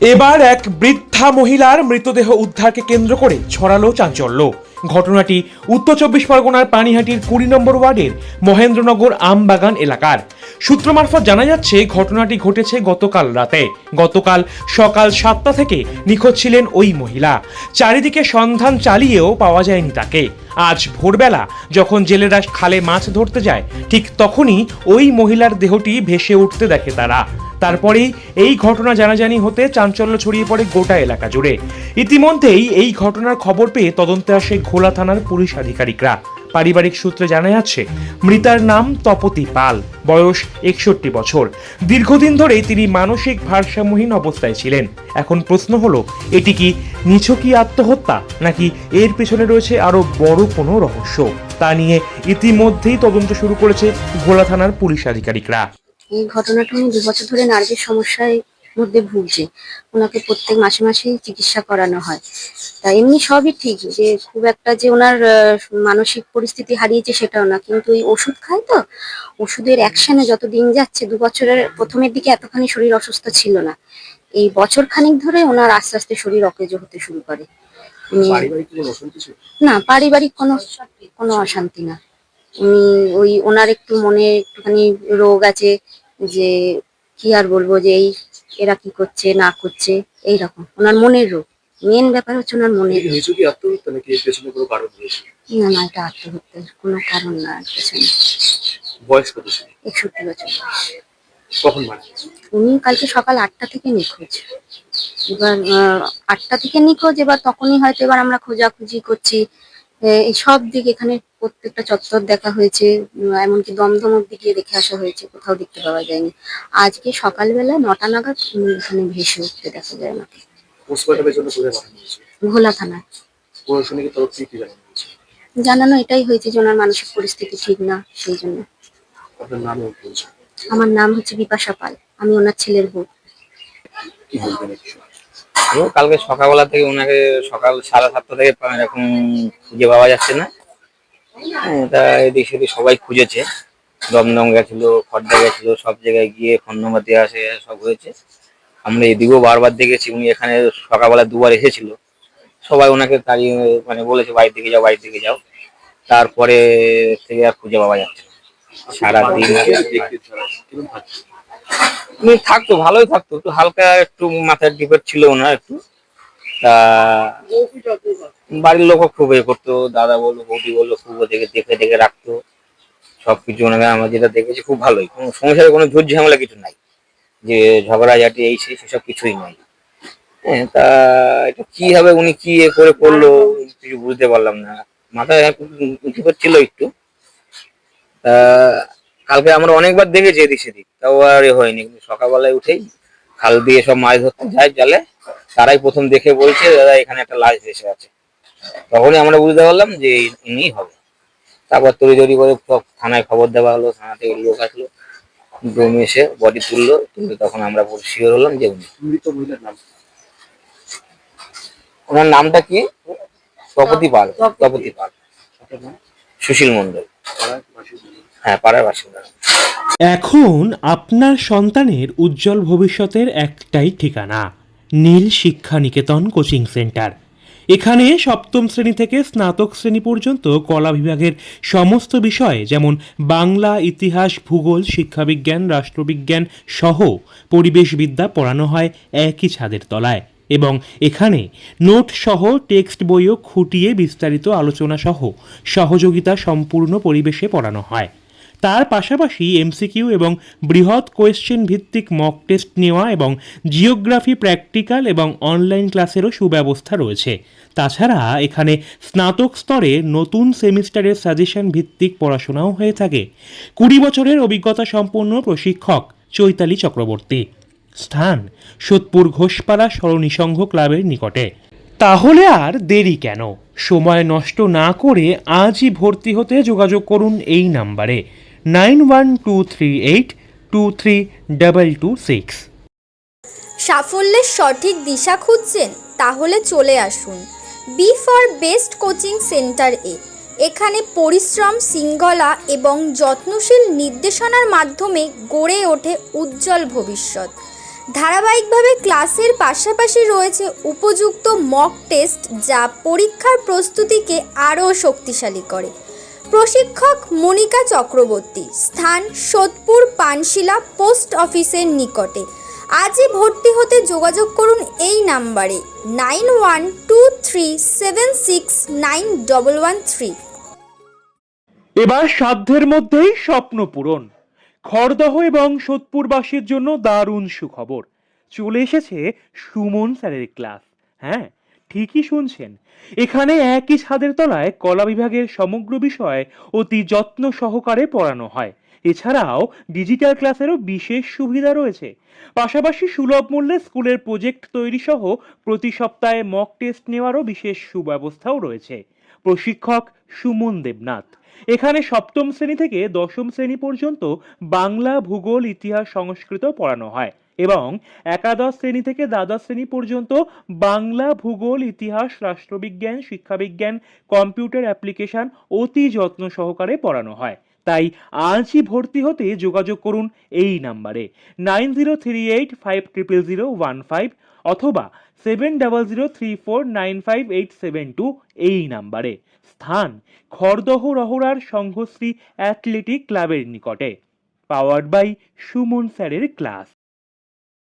এবার এক বৃদ্ধা মহিলার মৃতদেহ উদ্ধারকে কেন্দ্র করে ছড়ালো চাঞ্চল্য। ঘটনাটি উত্তর চব্বিশ পরগনার পানিহাটির কুড়ি নম্বর ওয়ার্ডের মহেন্দ্রনগর আমবাগান এলাকার। সূত্র মারফত জানা যাচ্ছে, ঘটনাটি ঘটেছে গতকাল রাতে। গতকাল সকাল সাতটা থেকে নিখোঁজ ছিলেন ওই মহিলা। চারিদিকে সন্ধান চালিয়েও পাওয়া যায়নি তাকে। আজ ভোরবেলা যখন জেলেরা খালে মাছ ধরতে যায়, ঠিক তখনই ওই মহিলার দেহটি ভেসে উঠতে দেখে তারা। তারপরেই এই ঘটনা জানাজানি হতে চাঞ্চল্য ছড়িয়ে পড়ে গোটা এলাকা জুড়ে। ইতিমধ্যেই এই ঘটনার খবর পেয়ে তদন্তে আসে ঘোলা থানার পুলিশ আধিকারিকরা। পারিবারিক সূত্রে জানা যাচ্ছে, মৃতার নাম তপতি পাল, বয়স একষট্টি বছর। দীর্ঘদিন ধরেই তিনি মানসিক ভারসাম্যহীন অবস্থায় ছিলেন। এখন প্রশ্ন হলো, এটি কি নিছকই আত্মহত্যা, নাকি এর পেছনে রয়েছে আরও বড় কোনো রহস্য? তা নিয়ে ইতিমধ্যেই তদন্ত শুরু করেছে ঘোলা থানার পুলিশ আধিকারিকরা। এই ঘটনাটা উনি দু বছর ধরে নার্ভের সমস্যায় মধ্যে ভুগছে। ওনাকে প্রত্যেক মাসে মাসেই চিকিৎসা করানো হয়। তা এমনি সবই ঠিক যে খুব একটা যে ওনার মানসিক পরিস্থিতি হারিয়েছে সেটাও না। কিন্তু এই ওষুধ খায় তো ওষুধের অ্যাকশানে যত দিন যাচ্ছে দু বছরের প্রথমের দিকে এতখানি শরীর অসুস্থ ছিল না। এই বছর খানিক ধরে ওনার আস্তে আস্তে শরীর অকেজো হতে শুরু করে। না পারিবারিক কোনো কোনো অশান্তি না। উনি ওই ওনার একটু মনে একটুখানি রোগ আছে যে কি আর বলব যে এই এরা কি করছে না করছে এই রকম ওনার মনের রোগ মেন ব্যাপার হচ্ছে ওনার মনের এই কি আত্মহত্যা নাকি এর পেছনে কোনো কারণ রয়েছে? না না এটা আত্মহত্যার কোনো কারণ না আর পেছনে। বয়স কত ছিল? একষট্টি বছর বয়স। কখন মারা উনি কালকে সকাল আটটা থেকে নিখোঁজ। এবার আটটা থেকে নিখোঁজ এবার তখনই হয়তো এবার আমরা খোঁজাখুঁজি করছি। সব দিক এখানে প্রত্যেকটা চত্বর দেখা হয়েছে এমনকি দমদম অব্দি গিয়ে দেখে আসা হয়েছে কোথাও দেখতে পাওয়া যায়নি। আজকে সকালবেলা নটা নাগাদ এখানে ভেসে উঠতে দেখা যায় আমাকে। ভোলা থানায় জানানো হয়েছে? জানানো এটাই হয়েছে যে ওনার মানসিক পরিস্থিতি ঠিক না সেই জন্য। আমার নাম হচ্ছে বিপাশা পাল আমি ওনার ছেলের বউ। কালকে সকালবেলা থেকে ওনাকে সকাল সাড়ে সাতটা থেকে এরকম খুঁজে পাওয়া যাচ্ছে না। তা এদিক সেদিক সবাই খুঁজেছে। দমদম গেছিল খড়দা গেছিল সব জায়গায় গিয়ে ফোন নম্বর দেওয়া আসে সব হয়েছে। আমরা এদিকেও বারবার দেখেছি উনি এখানে সকালবেলা দুবার এসেছিল। সবাই ওনাকে তাড়িয়ে মানে বলেছে বাড়ির দিকে যাও বাড়ির দিকে যাও। তারপরে থেকে আর খুঁজে পাওয়া যাচ্ছে সারাদিন থাকতো ভালোই থাকতো। একটু হালকা একটু মাথার ডিপেট ছিল ওনার একটু। তা বাড়ির লোকও খুব এ করতো, দাদা বলল, বৌদি বলল, খুব ওদেরকে দেখে দেখে রাখতো, সবকিছু ওনাকে আমরা যেটা দেখেছি খুব ভালোই। কোনো সংসারে কোনো ঝুট ঝামেলা কিছু নাই। যে ঝগড়াঝাটি এই সেই সেসব কিছুই নাই। হ্যাঁ তা এটা কি হবে, উনি কি এ করে করল, কিছু বুঝতে পারলাম না। মাথায় উঁচু ছিল একটু। তা কালকে আমরা অনেকবার দেখেছি এদিক সেদিক, তাও আর এ হয়নি। কিন্তু সকালবেলায় উঠেই খাল দিয়ে সব মাছ ধরতে যায় জালে। তারাই প্রথম দেখে বলছে দাদা এখানে একটা লাশ ভেসে আছে। তখনই আমরা বুঝতে পারলাম যে ইনিই হবে। তারপর তড়ি তড়ি করে সব থানায় খবর দেওয়া হলো থানা থেকে লোক আসলো ড্রোম এসে বডি তুললো তুলে তখন আমরা শিওর হলাম যে উনি। ওনার নামটা কি? তপতি পাল তপতি পাল। সুশীল মন্ডল হ্যাঁ পাড়ার বাসিন্দা। এখন আপনার সন্তানের উজ্জ্বল ভবিষ্যতের একটাই ঠিকানা। নীল শিক্ষা নিকেতন কোচিং সেন্টার। এখানে সপ্তম শ্রেণি থেকে স্নাতক শ্রেণি পর্যন্ত কলা বিভাগের সমস্ত বিষয় যেমন বাংলা, ইতিহাস, ভূগোল, শিক্ষাবিজ্ঞান, রাষ্ট্রবিজ্ঞান সহ পরিবেশবিদ্যা পড়ানো হয় একই ছাদের তলায় এবং এখানে নোট সহ টেক্সট বইও খুঁটিয়ে বিস্তারিত আলোচনা সহ সহযোগিতা সম্পূর্ণ পরিবেশে পড়ানো হয়। তার পাশাপাশি এমসিকিউ এবং বৃহৎ কোয়েশ্চেন ভিত্তিক মক টেস্ট নেওয়া এবং জিওগ্রাফি প্র্যাকটিক্যাল এবং অনলাইন ক্লাসেরও সুব্যবস্থা রয়েছে। তাছাড়া এখানে স্নাতক স্তরে নতুন সেমিস্টারের সাজেশন ভিত্তিক পড়াশোনাও হয়ে থাকে। কুড়ি বছরের অভিজ্ঞতা সম্পন্ন প্রশিক্ষক চৈতালি চক্রবর্তী। স্থান সোদপুর ঘোষপাড়া সরণী ক্লাবের নিকটে। তাহলে আর দেরি কেন? সময় নষ্ট না করে আজই ভর্তি হতে যোগাযোগ করুন এই নাম্বারে। Nine one two three eight two three two six. সাফল্যের সঠিক দিশা খুঁজছেন, তাহলে চলে আসুন। B for best coaching centre এ। এখানে পরিশ্রম, শৃঙ্খলা এবং যত্নশীল নির্দেশনার মাধ্যমে গড়ে ওঠে উজ্জ্বল ভবিষ্যৎ। ধারাবাহিকভাবে ক্লাসের পাশাপাশি রয়েছে উপযুক্ত মক টেস্ট যা পরীক্ষার প্রস্তুতিকে আরও শক্তিশালী করে। প্রশিক্ষক মনিকা চক্রবর্তী, স্থান সোদপুর পানশিলা পোস্ট অফিসের নিকটে। আজই ভর্তি হতে যোগাযোগ করুন এই নাম্বারে, nine one, two three, seven six, nine double one three. এবার সাধ্যের মধ্যেই স্বপ্ন পূরণ। খড়দহ এবং সোদপুরবাসীর জন্য দারুণ সুখবর। চলে এসেছে সুমন স্যারের ক্লাস হ্যাঁ? ঠিকই শুনছেন। এখানে একই ছাদের তলায় কলা বিভাগের সমগ্র বিষয় অতি যত্ন সহকারে পড়ানো হয়। এছাড়াও ডিজিটাল ক্লাসেরও বিশেষ সুবিধা রয়েছে। পাশাপাশি সুলভ মূল্যে স্কুলের প্রজেক্ট তৈরি সহ প্রতি সপ্তাহে মক টেস্ট নেওয়ারও বিশেষ সুব্যবস্থাও রয়েছে। প্রশিক্ষক সুমন দেবনাথ। এখানে সপ্তম শ্রেণি থেকে দশম শ্রেণি পর্যন্ত বাংলা ভূগোল, ইতিহাস, সংস্কৃত পড়ানো হয়। এবং একাদশ শ্রেণি থেকে দ্বাদশ শ্রেণি পর্যন্ত বাংলা ভূগোল, ইতিহাস, রাষ্ট্রবিজ্ঞান, শিক্ষাবিজ্ঞান, কম্পিউটার অ্যাপ্লিকেশন অতি যত্ন সহকারে পড়ানো হয়। তাই আজই ভর্তি হতে যোগাযোগ করুন এই নাম্বারে। Nine zero three eight five triple zero one five অথবা seven double zero three four nine five eight seven two এই নাম্বারে। স্থান খড়দহ রহরার সংঘশ্রী অ্যাথলেটিক ক্লাবের নিকটে। পাওয়ার্ড বাই সুমন স্যারের ক্লাস।